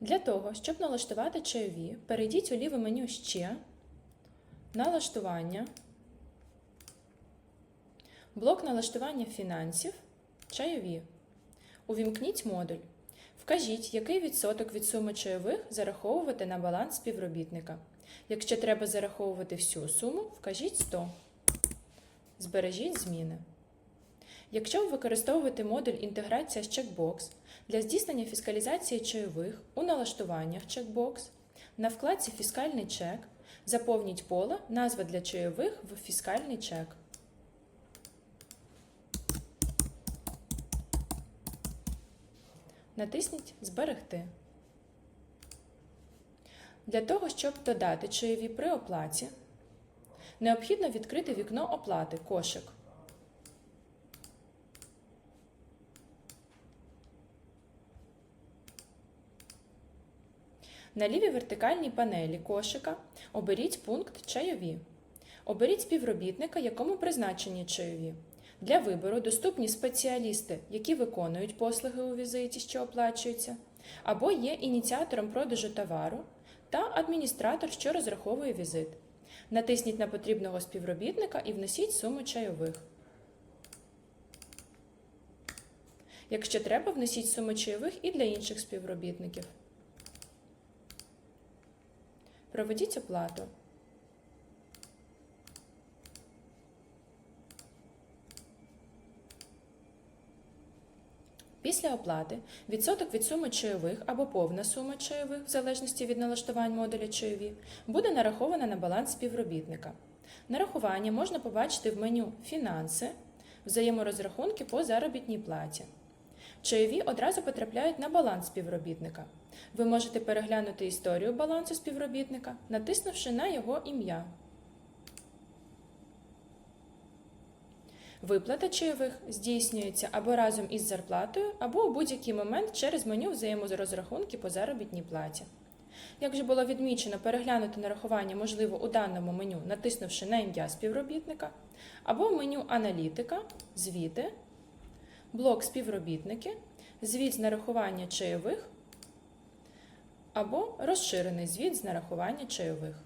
Для того, щоб налаштувати чайові, перейдіть у ліве меню Ще, Налаштування, блок налаштування фінансів, чайові. Увімкніть модуль. Вкажіть, який відсоток від суми чайових зараховувати на баланс співробітника. Якщо треба зараховувати всю суму, вкажіть 100. Збережіть зміни. Якщо ви використовуєте модуль інтеграція з чекбокс для здійснення фіскалізації чайових у налаштуваннях чекбокс, на вкладці Фіскальний чек заповніть поле Назва для чайових в фіскальний чек. Натисніть Зберегти. Для того, щоб додати чайові при оплаті, необхідно відкрити вікно оплати кошик. На лівій вертикальній панелі кошика оберіть пункт Чайові. Оберіть співробітника, якому призначені чайові. Для вибору доступні спеціалісти, які виконують послуги у візиті, що оплачуються, або є ініціатором продажу товару та адміністратор, що розраховує візит. Натисніть на потрібного співробітника і внесіть суму чайових. Якщо треба, внесіть суму чайових і для інших співробітників. Проведіть оплату. Після оплати відсоток від суми чайових або повна сума чайових, в залежності від налаштувань модуля чайові, буде нарахована на баланс співробітника. Нарахування можна побачити в меню Фінанси, взаєморозрахунки по заробітній платі. Чайові одразу потрапляють на баланс співробітника. Ви можете переглянути історію балансу співробітника, натиснувши на його ім'я. Виплата чайових здійснюється або разом із зарплатою, або у будь-який момент через меню взаєморозрахунки по заробітній платі. Як вже було відмічено, переглянути нарахування можливо у даному меню, натиснувши на ім'я співробітника, або в меню Аналітика, Звіти, блок Співробітники, звіт з нарахування чайових або розширений звіт з нарахування чайових.